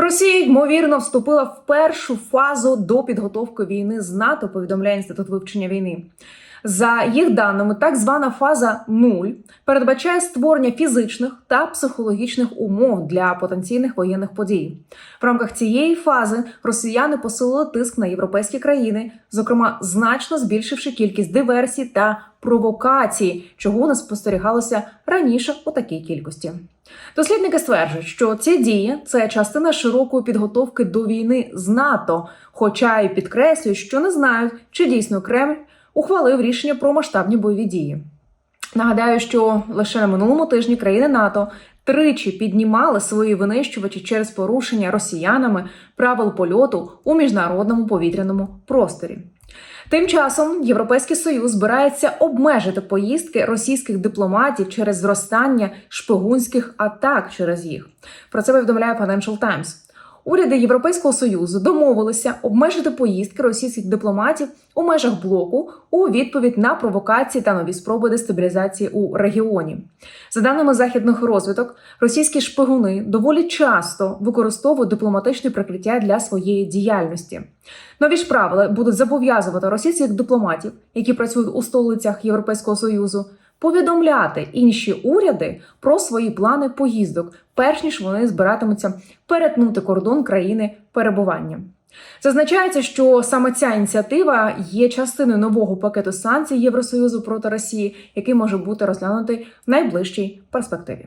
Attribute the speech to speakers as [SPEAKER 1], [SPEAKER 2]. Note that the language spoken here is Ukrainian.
[SPEAKER 1] Росія ймовірно вступила в першу фазу до підготовки війни з НАТО. Повідомляє інститут вивчення війни. За їх даними, так звана фаза 0 передбачає створення фізичних та психологічних умов для потенційних воєнних подій. В рамках цієї фази росіяни посилили тиск на європейські країни, зокрема значно збільшивши кількість диверсій та провокацій, чого не спостерігалося раніше у такій кількості. Дослідники стверджують, що ці дії це частина широкої підготовки до війни з НАТО, хоча й підкреслюють, що не знають, чи дійсно Кремль ухвалив рішення про масштабні бойові дії. Нагадаю, що лише на минулому тижні країни НАТО тричі піднімали свої винищувачі через порушення росіянами правил польоту у міжнародному повітряному просторі. Тим часом Європейський Союз збирається обмежити поїздки російських дипломатів через зростання шпигунських атак через їх. Про це повідомляє Financial Times. Уряди Європейського союзу домовилися обмежити поїздки російських дипломатів у межах блоку у відповідь на провокації та нові спроби дестабілізації у регіоні. За даними західних розвиток, російські шпигуни доволі часто використовують дипломатичне прикриття для своєї діяльності. Нові ж правила будуть зобов'язувати російських дипломатів, які працюють у столицях Європейського союзу, повідомляти інші уряди про свої плани поїздок, перш ніж вони збиратимуться перетнути кордон країни перебування. Зазначається, що саме ця ініціатива є частиною нового пакету санкцій Євросоюзу проти Росії, який може бути розглянутий в найближчій перспективі.